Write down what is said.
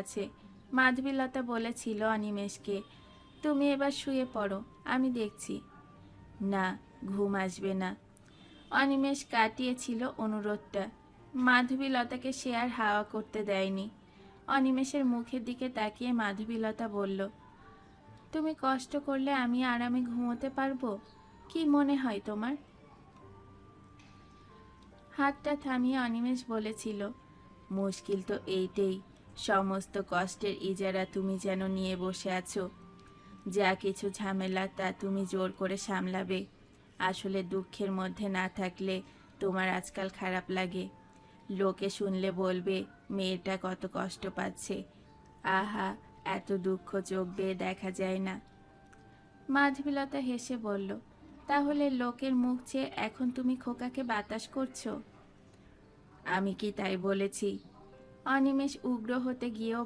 কাছে। মাধবীলতা বলেছিল অনিমেষকে, তুমি এবার শুয়ে পড়ো, আমি দেখছি। না, ঘুম আসবে না। অনিমেষ কাটিয়েছিল অনুরোধটা। মাধবীলতাকে সে আর হাওয়া করতে দেয়নি। অনিমেষের মুখের দিকে তাকিয়ে মাধবীলতা বলল, তুমি কষ্ট করলে আমি আরামে ঘুমোতে পারব? কি মনে হয় তোমার? হাতটা থামিয়ে অনিমেষ বলেছিল, মুশকিল তো এইটাই। সমস্ত কষ্টের ইজারা তুমি যেন নিয়ে বসে আছো। যা কিছু ঝামেলা তা তুমি জোর করে সামলাবে। আসলে দুঃখের মধ্যে না থাকলে তোমার আজকাল খারাপ লাগে। লোকে শুনলে বলবে, মেয়েটা কত কষ্ট পাচ্ছে। আহা, এত দুঃখ চোখ বেয়ে দেখা যায় না। মাধবীলতা হেসে বলল, তাহলে লোকের মুখ চেয়ে এখন তুমি খোকাকে বাতাস করছ? আমি কি তাই বলেছি? অনিমেষ উগ্র হতে গিয়েও